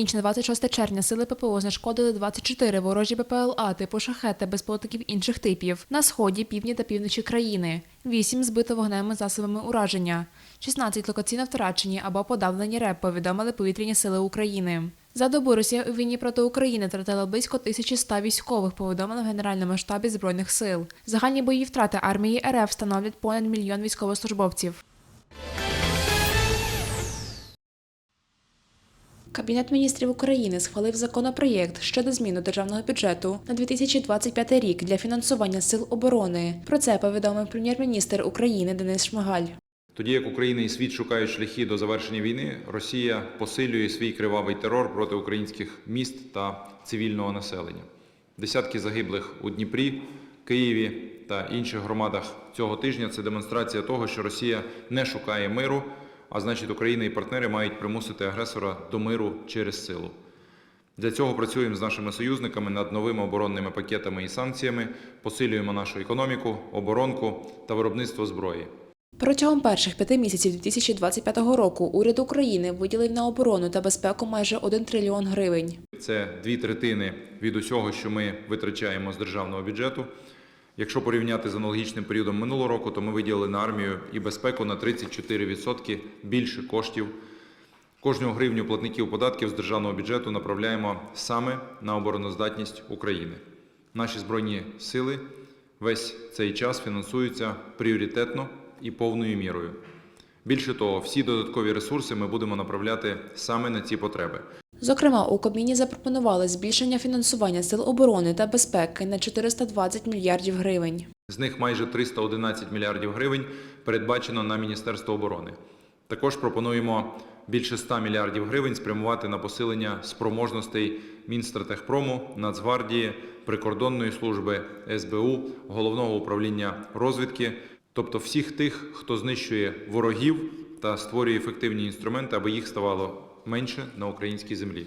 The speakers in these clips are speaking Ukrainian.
Ніч на 26 червня сили ППО знешкодили 24 ворожі БПЛА типу шахет та безпілотників інших типів на сході, півдні та півночі країни. 8 збито вогневими засобами ураження, 16 локаційно втрачені або подавлені РЕП, повідомили повітряні сили України. За добу Росія у війні проти України втратила близько 1100 військових, повідомили в Генеральному штабі Збройних сил. Загальні бойові втрати армії РФ становлять понад мільйон військовослужбовців. Кабінет міністрів України схвалив законопроєкт щодо змін до державного бюджету на 2025 рік для фінансування сил оборони. Про це повідомив прем'єр-міністр України Денис Шмигаль. Тоді як Україна і світ шукають шляхи до завершення війни, Росія посилює свій кривавий терор проти українських міст та цивільного населення. Десятки загиблих у Дніпрі, Києві та інших громадах цього тижня це демонстрація того, що Росія не шукає миру, а значить, Україна і партнери мають примусити агресора до миру через силу. Для цього працюємо з нашими союзниками над новими оборонними пакетами і санкціями, посилюємо нашу економіку, оборонку та виробництво зброї. Протягом перших п'яти місяців 2025 року уряд України виділив на оборону та безпеку майже 1 трильйон гривень. Це дві третини від усього, що ми витрачаємо з державного бюджету. Якщо порівняти з аналогічним періодом минулого року, то ми виділили на армію і безпеку на 34% більше коштів. Кожну гривню платників податків з державного бюджету направляємо саме на обороноздатність України. Наші збройні сили весь цей час фінансуються пріоритетно і повною мірою. Більше того, всі додаткові ресурси ми будемо направляти саме на ці потреби. Зокрема, у Кабміні запропонували збільшення фінансування сил оборони та безпеки на 420 мільярдів гривень. З них майже 311 мільярдів гривень передбачено на Міністерство оборони. Також пропонуємо більше 100 мільярдів гривень спрямувати на посилення спроможностей Мінстратегпрому, Нацгвардії, Прикордонної служби, СБУ, Головного управління розвідки, тобто всіх тих, хто знищує ворогів та створює ефективні інструменти, аби їх ставало менше на українській землі.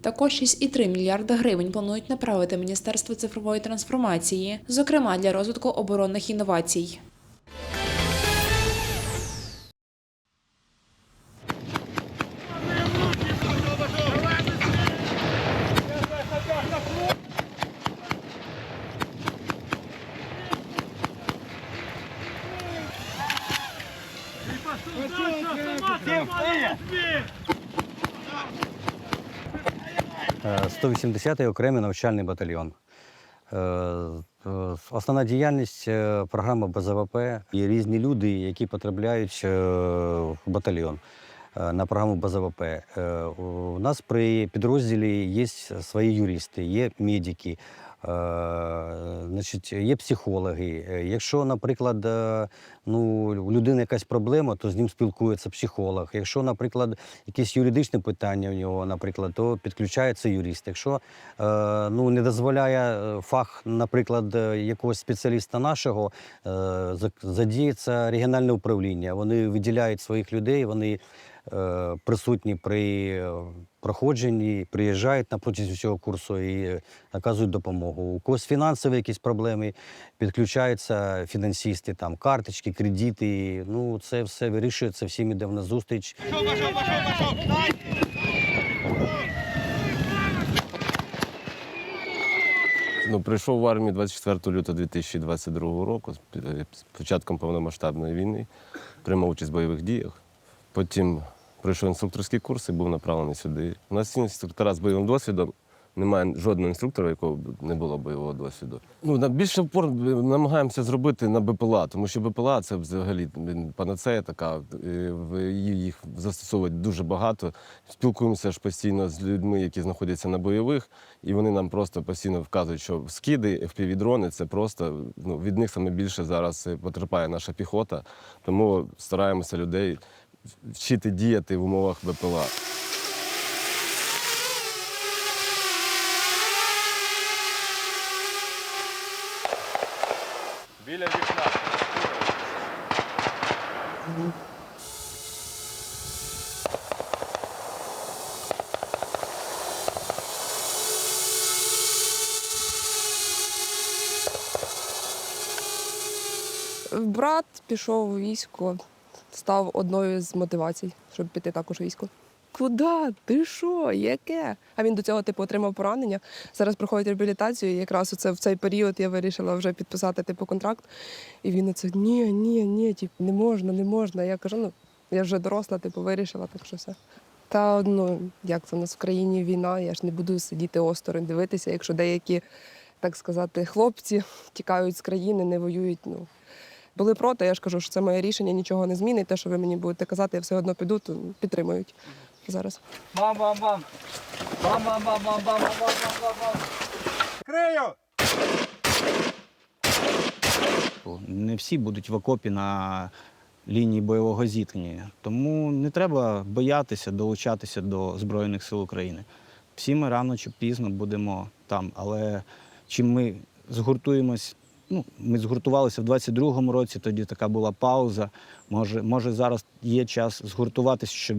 Також 6,3 мільярда гривень планують направити Міністерство цифрової трансформації, зокрема для розвитку оборонних інновацій. Е, 180-й окремий навчальний батальйон. Е, е, Основна діяльність програми БЗВП є різні люди, які потрапляють е, в батальйон е, на програму БЗВП. Е, У нас при підрозділі є свої юристи, є медики, е, значить, є психологи. Е, Якщо, наприклад, е, ну, у людини якась проблема, то з ним спілкується психолог. Якщо, наприклад, якісь юридичне питання у нього, наприклад, то підключається юрист. Якщо е, ну, не дозволяє е, фах, наприклад, е, якогось спеціаліста нашого, е, задіється регіональне управління. Вони виділяють своїх людей, вони е, присутні при е, проходженні, приїжджають на протязі всього курсу і е, оказують допомогу. У когось фінансові якісь проблеми, підключаються фінансисти, там карточки, кредити. Ну, це все вирішується, всім іде на зустріч. Ну, прийшов в армію 24 лютого 2022 року, з початком повномасштабної війни, приймав участь в бойових діях. Потім пройшов інструкторський курс і був направлений сюди. У нас інструктора з бойовим досвідом. Немає жодного інструктора, якого не було бойового досвіду. Ну, на більше впор намагаємося зробити на БПЛА, тому що БПЛА це взагалі панацея така, їх застосовують дуже багато. Спілкуємося ж постійно з людьми, які знаходяться на бойових, і вони нам просто постійно вказують, що скиди, FPV-дрони це просто ну, від них саме більше зараз потерпає наша піхота. Тому стараємося людей вчити діяти в умовах БПЛА. Біля вікна. Брат пішов у військо, став одною з мотивацій, щоб піти також військо. куди? Ти що? Яке? А він до цього типу отримав поранення. Зараз проходить реабілітацію. І якраз оце в цей період я вирішила вже підписати типу контракт. І він оце ні, ні, ні, типу, не можна, не можна. Я кажу, ну я вже доросла, типу, вирішила, так що все. Та ну як це у нас в країні війна, я ж не буду сидіти осторонь, дивитися, якщо деякі, так сказати, хлопці тікають з країни, не воюють. Ну були проти, я ж кажу, що це моє рішення, нічого не змінить. Те, що ви мені будете казати, я все одно піду, то підтримують зараз. Бам-бам-бам. Бам-бам-бам-бам-бам-бам-бам-бам. Крию! Не всі будуть в окопі на лінії бойового зіткнення. Тому не треба боятися долучатися до Збройних сил України. Всі ми рано чи пізно будемо там. Але чим ми згуртуємось, ну, ми згуртувалися в 22-му році, тоді така була пауза. Може, може зараз є час згуртуватися, щоб,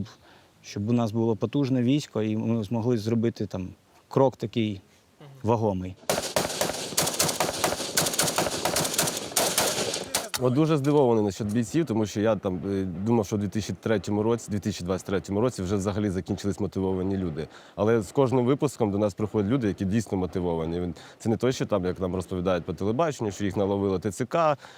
щоб у нас було потужне військо і ми змогли зробити там крок такий вагомий. От дуже здивований насчет бійців, тому що я там е, думав, що в 2003 році, 2023 році вже взагалі закінчились мотивовані люди. Але з кожним випуском до нас приходять люди, які дійсно мотивовані. Це не то, що там, як нам розповідають по телебаченню, що їх наловили ТЦК,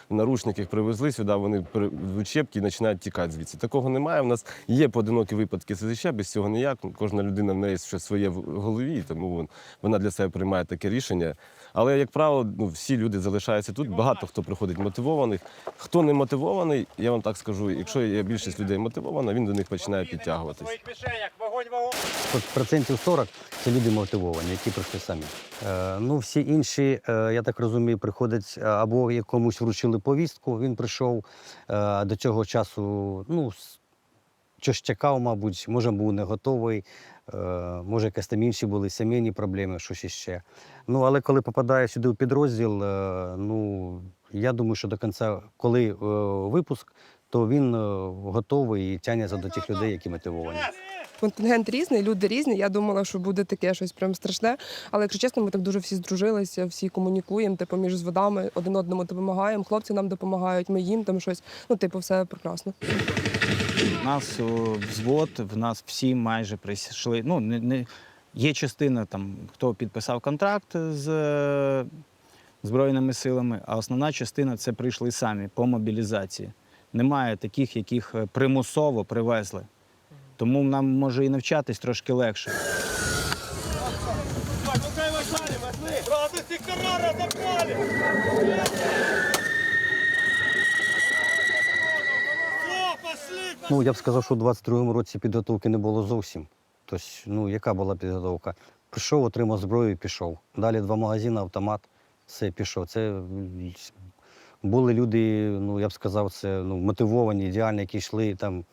в їх привезли сюди, вони в учебки і починають тікати звідси. Такого немає. У нас є поодинокі випадки СЗЧ, без цього ніяк. Кожна людина в неї щось своє в голові, тому вона для себе приймає таке рішення. Але, як правило, ну, всі люди залишаються тут. Багато хто приходить мотивованих. Хто не мотивований, я вам так скажу, якщо є більшість людей мотивована, він до них починає підтягуватись. От Процентів 40 це люди мотивовані, які прийшли самі. Е, ну, всі інші, е, я так розумію, приходять е, або якомусь вручили повістку, він прийшов е, до цього часу, ну, щось чекав, мабуть, може, був не готовий, е, може, якісь там інші були сімейні проблеми, щось іще. Ну, але коли попадає сюди в підрозділ, е, ну, я думаю, що до кінця, коли е, випуск, то він готовий і тягнеться до тих людей, які мотивовані. Контингент різний, люди різні. Я думала, що буде таке щось прям страшне. Але якщо чесно, ми так дуже всі здружилися, всі комунікуємо, типу, між зводами, один одному допомагаємо. Хлопці нам допомагають, ми їм там щось. Ну, типу, все прекрасно. У нас взвод, в нас всі майже прийшли. Ну, не, не, є частина, там, хто підписав контракт з е, Збройними силами, а основна частина це прийшли самі по мобілізації. Немає таких, яких е, примусово привезли. Тому нам може і навчатись трошки легше. Ну, я б сказав, що у 22-му році підготовки не було зовсім. Тобто, ну, яка була підготовка? Прийшов, отримав зброю і пішов. Далі два магазини, автомат, все, пішов. Це були люди, ну, я б сказав, це ну, мотивовані, ідеальні, які йшли там.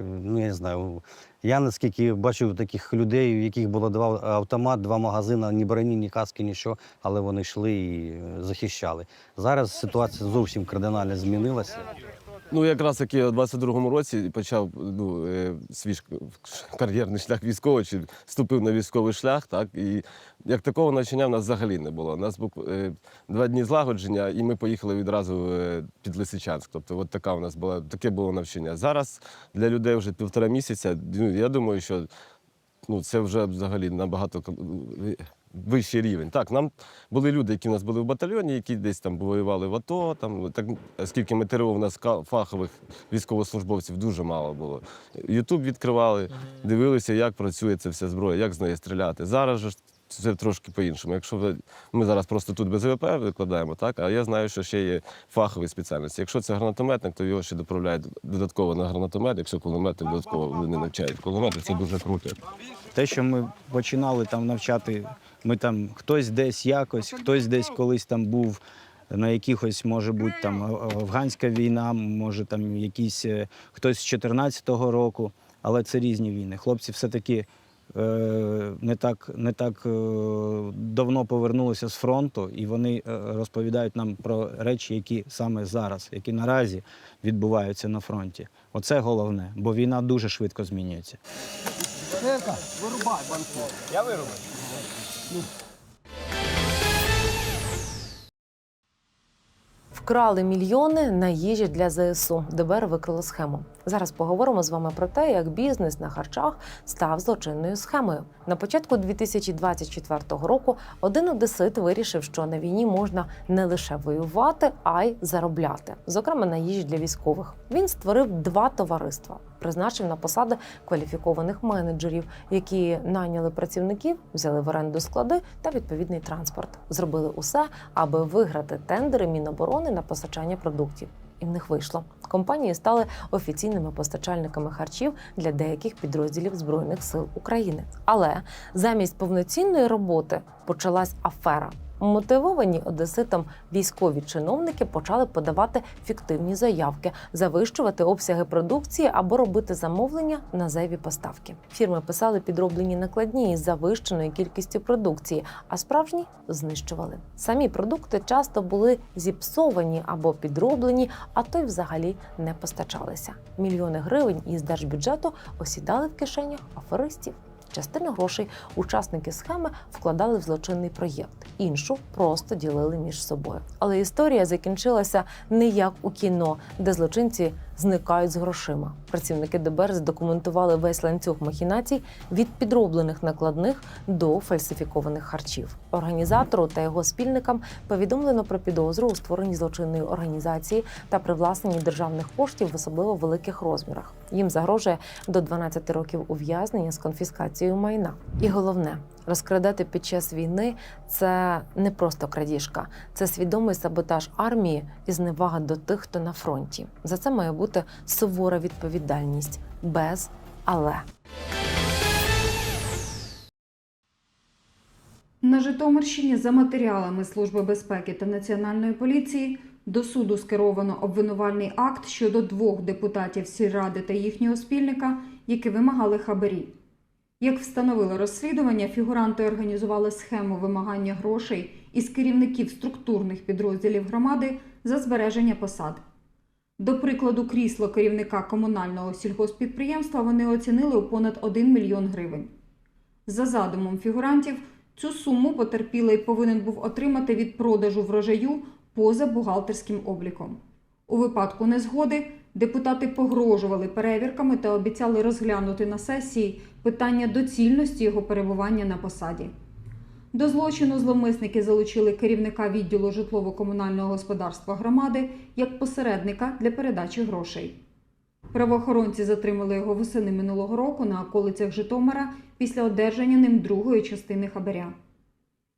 Ну, я не знаю. Я наскільки бачив таких людей, у яких було два автомат, два магазини, ні броні, ні каски, нічого, але вони йшли і е, захищали. Зараз ситуація зовсім кардинально змінилася. Ну, якраз як я у 22-му році почав ну, е, свій кар'єрний шлях військовий, чи вступив на військовий шлях, так, і як такого навчання в нас взагалі не було. У нас був е, два дні злагодження, і ми поїхали відразу е, під Лисичанськ. Тобто, от така у нас була, таке було навчання. Зараз для людей вже півтора місяця, ну, я думаю, що ну, це вже взагалі набагато вищий рівень. Так, нам були люди, які в нас були в батальйоні, які десь там воювали в АТО. Там, так, скільки ми ТРО, у нас фахових військовослужбовців дуже мало було. Ютуб відкривали, дивилися, як працює ця вся зброя, як з неї стріляти. Зараз же ж це трошки по-іншому. Якщо ми зараз просто тут без ВП викладаємо, так, а я знаю, що ще є фахові спеціальності. Якщо це гранатометник, то його ще доправляють додатково на гранатомет, якщо кулеметник додатково вони навчають. Кулемети це дуже круто. Те, що ми починали там навчати, ми там хтось десь якось, хтось десь колись там був на якихось, може бути, там афганська війна, може там якісь е, хтось з 14-го року, але це різні війни. Хлопці все-таки е, не так, не так е, давно повернулися з фронту, і вони е, розповідають нам про речі, які саме зараз, які наразі відбуваються на фронті. Оце головне, бо війна дуже швидко змінюється. Я вирубаю. Вкрали мільйони на їжі для ЗСУ. ДБР викрило схему. Зараз поговоримо з вами про те, як бізнес на харчах став злочинною схемою. На початку 2024 року один одесит вирішив, що на війні можна не лише воювати, а й заробляти, зокрема на їжі для військових. Він створив два товариства, призначив на посади кваліфікованих менеджерів, які найняли працівників, взяли в оренду склади та відповідний транспорт. Зробили усе, аби виграти тендери Міноборони на постачання продуктів. І в них вийшло. Компанії стали офіційними постачальниками харчів для деяких підрозділів збройних сил України. Але замість повноцінної роботи почалась афера. Мотивовані одеситом військові чиновники почали подавати фіктивні заявки, завищувати обсяги продукції або робити замовлення на зайві поставки. Фірми писали підроблені накладні із завищеною кількістю продукції, а справжні знищували. Самі продукти часто були зіпсовані або підроблені, а то й взагалі не постачалися. Мільйони гривень із держбюджету осідали в кишенях аферистів. Частину грошей учасники схеми вкладали в злочинний проєкт, іншу просто ділили між собою. Але історія закінчилася не як у кіно, де злочинці зникають з грошима. Працівники ДБР задокументували весь ланцюг махінацій від підроблених накладних до фальсифікованих харчів. Організатору та його спільникам повідомлено про підозру у створенні злочинної організації та привласненні державних коштів в особливо великих розмірах. Їм загрожує до 12 років ув'язнення з конфіскацією майна. І головне, розкрадати під час війни це не просто крадіжка, це свідомий саботаж армії і зневага до тих, хто на фронті. За це має бути сувора відповідальність без але. На Житомирщині за матеріалами Служби безпеки та Національної поліції до суду скеровано обвинувальний акт щодо двох депутатів сільради та їхнього спільника, які вимагали хабарі. Як встановило розслідування, фігуранти організували схему вимагання грошей із керівників структурних підрозділів громади за збереження посад. До прикладу, крісло керівника комунального сільгоспідприємства вони оцінили у понад 1 мільйон гривень. За задумом фігурантів, цю суму потерпілий повинен був отримати від продажу врожаю поза бухгалтерським обліком. У випадку незгоди депутати погрожували перевірками та обіцяли розглянути на сесії питання доцільності його перебування на посаді. До злочину зловмисники залучили керівника відділу житлово-комунального господарства громади як посередника для передачі грошей. Правоохоронці затримали його восени минулого року на околицях Житомира після одержання ним другої частини хабаря.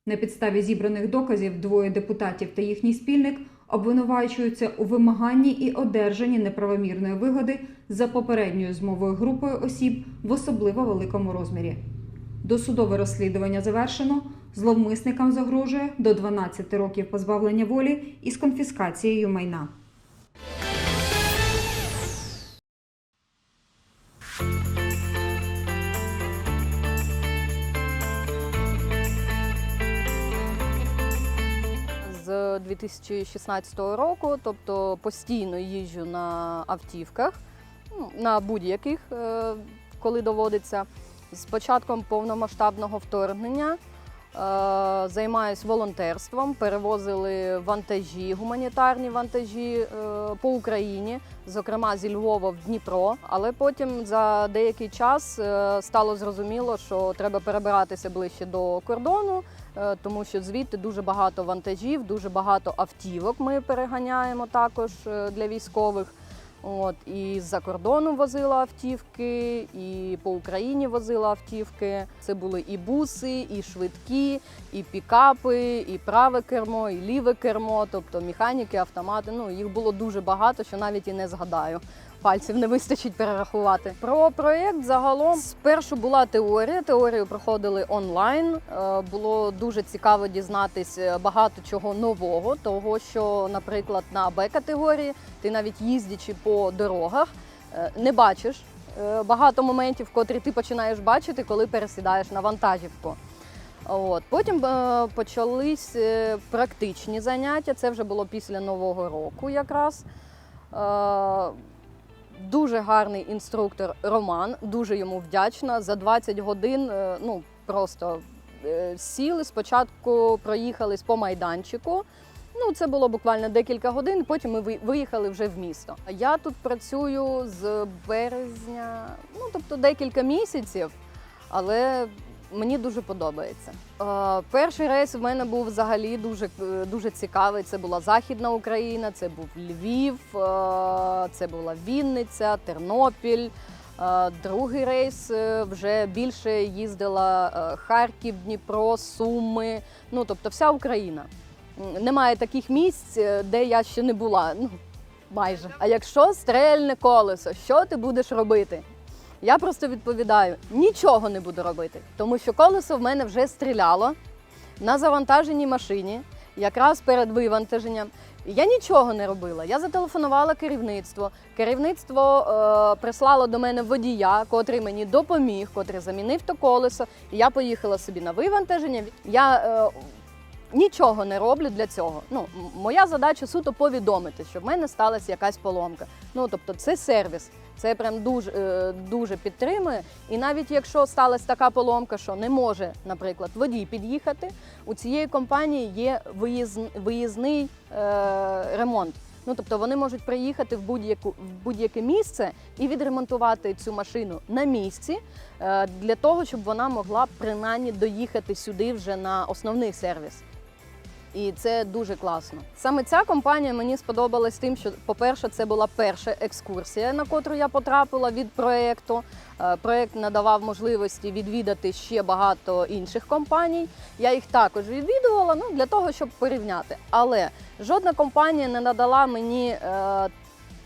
На підставі зібраних доказів двоє депутатів та їхній спільник обвинувачуються у вимаганні і одержанні неправомірної вигоди за попередньою змовою групою осіб в особливо великому розмірі. Досудове розслідування завершено. Зловмисникам загрожує до 12 років позбавлення волі із конфіскацією майна. 2016 року, тобто постійно їжджу на автівках, ну, на будь-яких, е, коли доводиться. З початком повномасштабного вторгнення е, займаюсь волонтерством, перевозили вантажі, гуманітарні вантажі е, по Україні, зокрема зі Львова в Дніпро. Але потім за деякий час стало зрозуміло, що треба перебиратися ближче до кордону. Е, тому що звідти дуже багато вантажів, дуже багато автівок ми переганяємо також е, для військових. От і з-за кордону возила автівки, і по Україні возила автівки. Це були і буси, і швидкі, і пікапи, і праве кермо, і ліве кермо, тобто механіки, автомати. Ну їх було дуже багато, що навіть і не згадаю. Пальців не вистачить перерахувати. Про проєкт загалом спершу була теорія. Теорію проходили онлайн. Е, Було дуже цікаво дізнатись е, багато чого нового, того що, наприклад, на Б-категорії ти навіть їздячи по дорогах е, не бачиш багато моментів, котрі ти починаєш бачити, коли пересідаєш на вантажівку. От. Потім е, почались практичні заняття. Це вже було після Нового року якраз. Е, Дуже гарний інструктор Роман, дуже йому вдячна. За 20 годин е, ну, просто е, сіли. Спочатку проїхались по майданчику, Ну, це було буквально декілька годин. Потім ми виїхали вже в місто. Я тут працюю з березня, ну тобто декілька місяців, але мені дуже подобається. Е, перший рейс в мене був взагалі дуже, е, дуже цікавий. Це була Західна Україна, це був Львів, е, це була Вінниця, Тернопіль. Другий рейс вже більше їздила Харків, Дніпро, Суми, ну тобто вся Україна. Немає таких місць, де я ще не була. Ну, майже. А якщо стрельне колесо, що ти будеш робити? Я просто відповідаю: нічого не буду робити, тому що колесо в мене вже стріляло на завантаженій машині, якраз перед вивантаженням. Я нічого не робила. Я зателефонувала керівництво. Керівництво е, прислало до мене водія, котрий мені допоміг, котрий замінив то колесо. І я поїхала собі на вивантаження. Я е, нічого не роблю для цього. Ну, моя задача суто повідомити, що в мене сталася якась поломка. Ну тобто, це сервіс. Це прям дуже, е, дуже підтримує. І навіть якщо сталася така поломка, що не може, наприклад, водій під'їхати, у цієї компанії є виїзн, виїзний е, ремонт. Ну тобто вони можуть приїхати в будь-яку в будь-яке місце і відремонтувати цю машину на місці е, для того, щоб вона могла принаймні доїхати сюди вже на основний сервіс. І це дуже класно. Саме ця компанія мені сподобалась тим, що, по-перше, це була перша екскурсія, на котру я потрапила від проєкту. Е, Проєкт надавав можливості відвідати ще багато інших компаній. Я їх також відвідувала ну, для того, щоб порівняти. Але жодна компанія не надала мені е,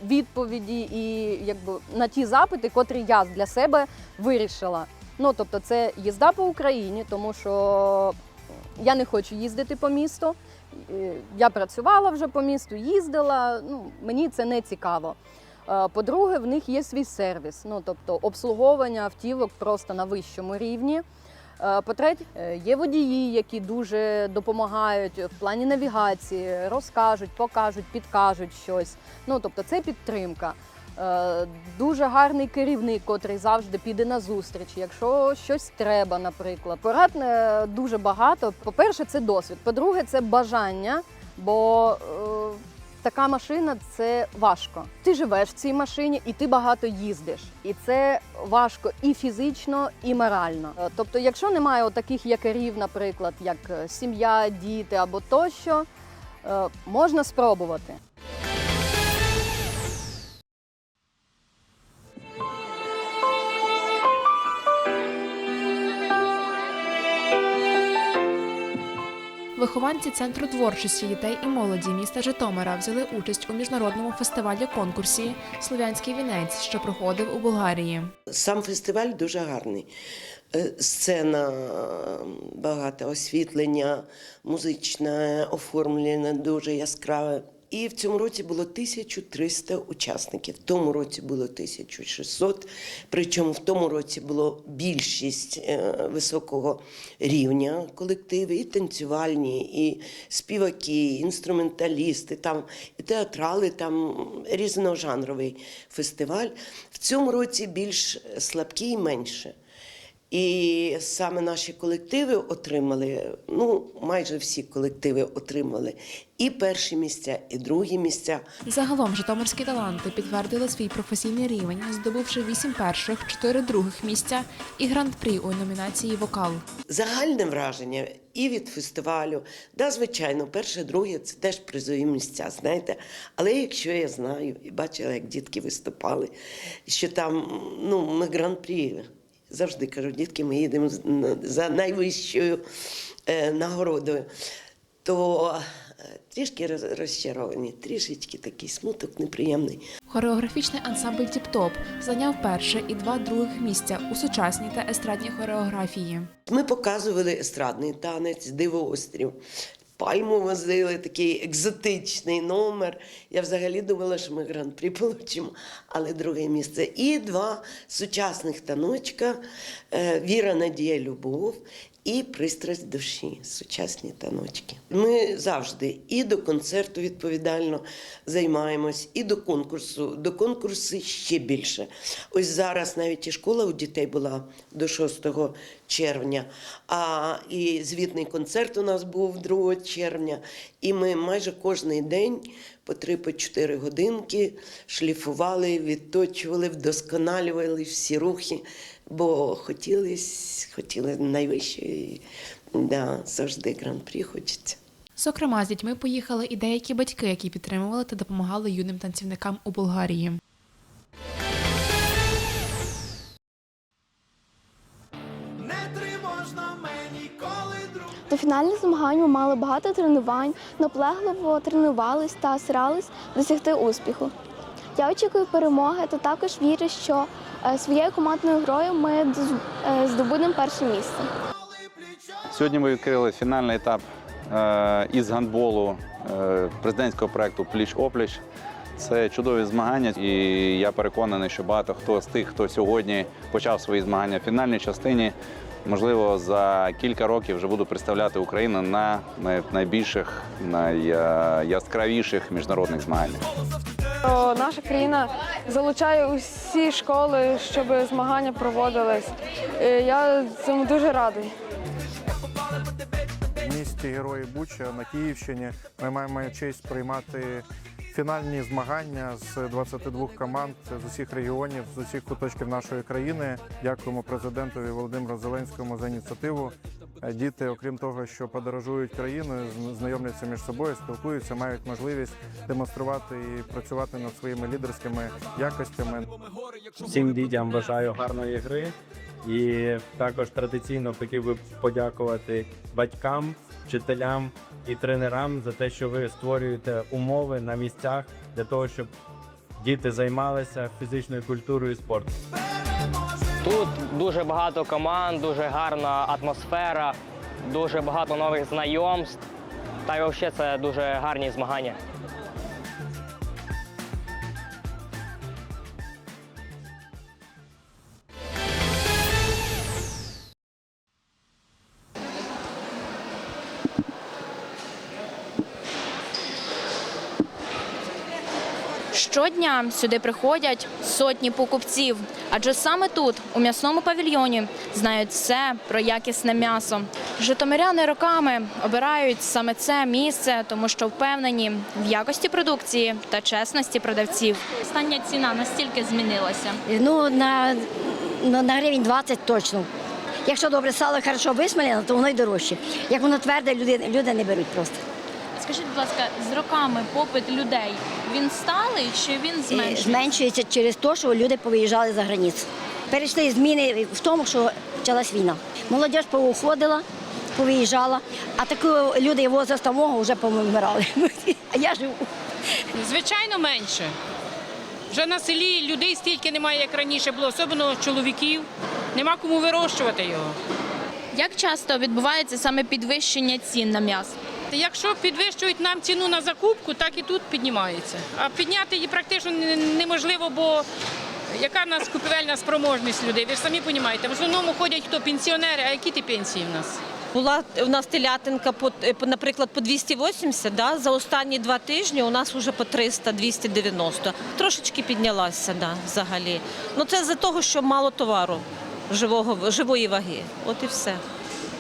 відповіді і якби на ті запити, котрі я для себе вирішила. Ну тобто, це їзда по Україні, тому що я не хочу їздити по місту. Е, Я працювала вже по місту, їздила. Ну, мені це не цікаво. Е, По-друге, в них є свій сервіс, ну тобто обслуговування автівок просто на вищому рівні. Е, По-третє, є водії, які дуже допомагають в плані навігації, розкажуть, покажуть, підкажуть щось. Ну тобто, це підтримка. Е, Дуже гарний керівник, котрий завжди піде на зустріч, якщо щось треба, наприклад. Порад е, дуже багато. По-перше, це досвід. По-друге, це бажання, бо е, така машина це важко. Ти живеш в цій машині і ти багато їздиш. І це важко і фізично, і морально. Е, Тобто, якщо немає таких якорів, наприклад, як сім'я, діти або тощо, можна спробувати. Вихованці центру творчості дітей і молоді міста Житомира взяли участь у міжнародному фестивалі конкурсі Слов'янський вінець, що проходив у Болгарії. Сам фестиваль дуже гарний. Е, Сцена, багато освітлення, музичне оформлення дуже яскраве. І в цьому році було 1300 учасників. В тому році було 1600. Причому в тому році було більшість е, високого рівня колективи, і танцювальні, і співаки, і інструменталісти, там і театрали, там різножанровий фестиваль. В цьому році більш слабкі і менше. І саме наші колективи отримали, ну майже всі колективи отримали і перші місця, і другі місця. Загалом житомирські таланти підтвердили свій професійний рівень, здобувши 8 перших, 4 других місця і гран-прі у номінації Вокал. Загальне враження і від фестивалю, да, звичайно, перше, друге це теж призові місця, знаєте. Але якщо я знаю і бачила, як дітки виступали, що там ну, ми гран-прі. Завжди кажу, дітки, ми їдемо за найвищою е, нагородою. То е, трішки розчаровані, трішечки такий смуток неприємний. Хореографічний ансамбль Тіп-Топ зайняв перше і два других місця у сучасній та естрадній хореографії. Ми показували естрадний танець, дивоострів. Пальму возили, такий екзотичний номер. Я взагалі думала, що ми гран-прі получимо, але друге місце. І два сучасних таночка е, Віра, Надія, Любов і пристрасть душі, сучасні таночки. Ми завжди і до концерту відповідально займаємось, і до конкурсу. До конкурсу ще більше. Ось зараз навіть і школа у дітей була до 6 червня, а і звітний концерт у нас був 2 червня. І ми майже кожний день по 3-4 годинки шліфували, відточували, вдосконалювали всі рухи, бо хотіли, хотіли найвищої, да, завжди гран-прі хочеться. Зокрема, з дітьми поїхали і деякі батьки, які підтримували та допомагали юним танцівникам у Болгарії. До фінальних змагань ми мали багато тренувань, наполегливо тренувались та старались досягти успіху. Я очікую перемоги та також вірю, що е, своєю командною грою ми е, здобудемо перше місце. Сьогодні ми відкрили фінальний етап е, із гандболу президентського проекту Пліч опліч. Це чудові змагання, і я переконаний, що багато хто з тих, хто сьогодні почав свої змагання в фінальній частині, можливо, за кілька років вже буду представляти Україну на найбільших, найяскравіших міжнародних змаганнях. Наша країна залучає усі школи, щоб змагання проводились. Я цьому дуже радий. В місті Герої Буча на Київщині ми маємо честь приймати фінальні змагання з 22 команд з усіх регіонів, з усіх куточків нашої країни. Дякуємо президентові Володимиру Зеленському за ініціативу. Е, Діти, окрім того, що подорожують країною, знайомляться між собою, спілкуються, мають можливість демонструвати і працювати над своїми лідерськими якостями. Всім дітям бажаю гарної гри. І також традиційно хотів би подякувати батькам, вчителям і тренерам за те, що ви створюєте умови на місцях для того, щоб діти займалися фізичною культурою і спортом. Тут дуже багато команд, дуже гарна атмосфера, дуже багато нових знайомств. Та й взагалі це дуже гарні змагання. Щодня сюди приходять сотні покупців, адже саме тут, у м'ясному павільйоні, знають все про якісне м'ясо. Житомиряни роками обирають саме це місце, тому що впевнені в якості продукції та чесності продавців. Остання ціна настільки змінилася. Ну, на, ну, на гривень 20 точно. Якщо добре сало хорошо висмалене, то воно й дорожче. Як воно тверде, люди, люди не беруть просто. Скажіть, будь ласка, з роками попит людей він сталий чи він зменшується? Зменшується через те, що люди повиїжджали за границю. Перейшли зміни в тому, що почалась війна. Молодь повиходила, повиїжджала, а такі люди возраста мого вже повмирали. А я живу. Звичайно, менше. Вже на селі людей стільки немає, як раніше було, особливо чоловіків. Нема кому вирощувати його. Як часто відбувається саме підвищення цін на м'ясо? Якщо підвищують нам ціну на закупку, так і тут піднімається. А підняти її практично неможливо, бо яка в нас купівельна спроможність людей? Ви ж самі розумієте, в основному ходять хто пенсіонери, а які ті пенсії в нас? Була у нас телятинка, по, е, наприклад, по 280, да? за останні два тижні у нас вже по 300-290. Трошечки піднялася да, взагалі. Ну це за того, що мало товару живого, живої ваги. От і все.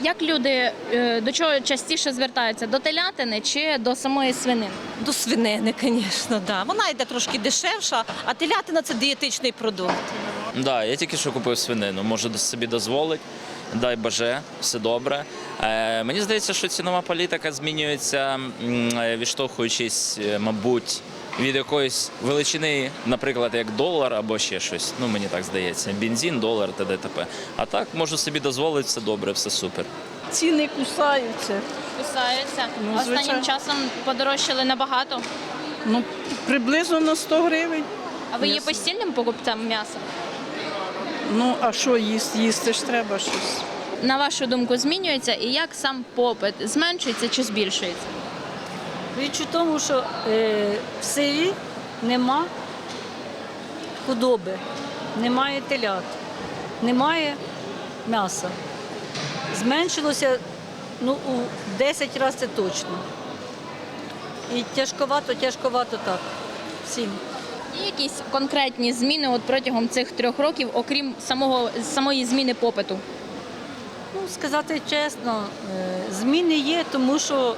Як люди е, до чого частіше звертаються? До телятини чи до самої свинини? До свинини, звісно, да. Вона йде трошки дешевша, а телятина це дієтичний продукт. Да, я тільки що купив свинину, можу собі дозволити. Дай боже, все добре. Е, мені здається, що цінова політика змінюється, е, відштовхуючись, е, мабуть, від якоїсь величини, наприклад, як долар або ще щось. Ну мені так здається. Бензин, долар, т.д. т.п. А так можу собі дозволити, все добре, все супер. Ціни кусаються. Кусаються. Ну, Останнім часом подорожчали набагато. Ну, приблизно на 100 гривень. А ви є постійним покупцем м'яса? Ну, а що їсти? Їсти ж треба щось. На вашу думку, змінюється і як сам попит зменшується чи збільшується? Річ у тому, що е, в селі нема худоби, немає телят, немає м'яса. зменшилося ну, у 10 разів це точно. І тяжковато, тяжковато так. Всім. Є якісь конкретні зміни от протягом цих трьох років, окрім самого самої зміни попиту? Ну, сказати чесно, е, зміни є, тому що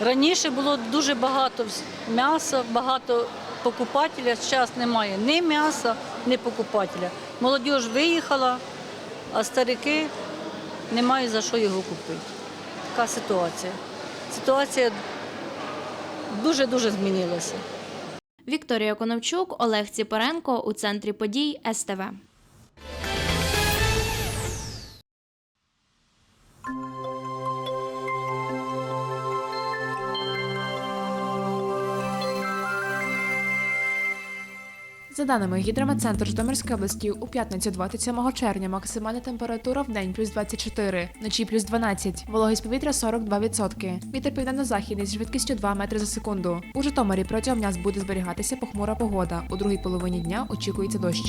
е, раніше було дуже багато м'яса, багато покупателя, зараз немає ні м'яса, ні покупателя. Молодь виїхала, а старики не мають за що його купити. Така ситуація. Ситуація дуже-дуже змінилася. Вікторія Коновчук, Олег Ціпоренко у центрі подій СТВ. За даними Гідрометцентру Житомирської області, у п'ятницю 27 червня максимальна температура в день плюс 24, вночі плюс 12, вологість повітря 42%. Вітер південно-західний з швидкістю 2 метри за секунду. У Житомирі протягом дня буде зберігатися похмура погода. У другій половині дня очікується дощ.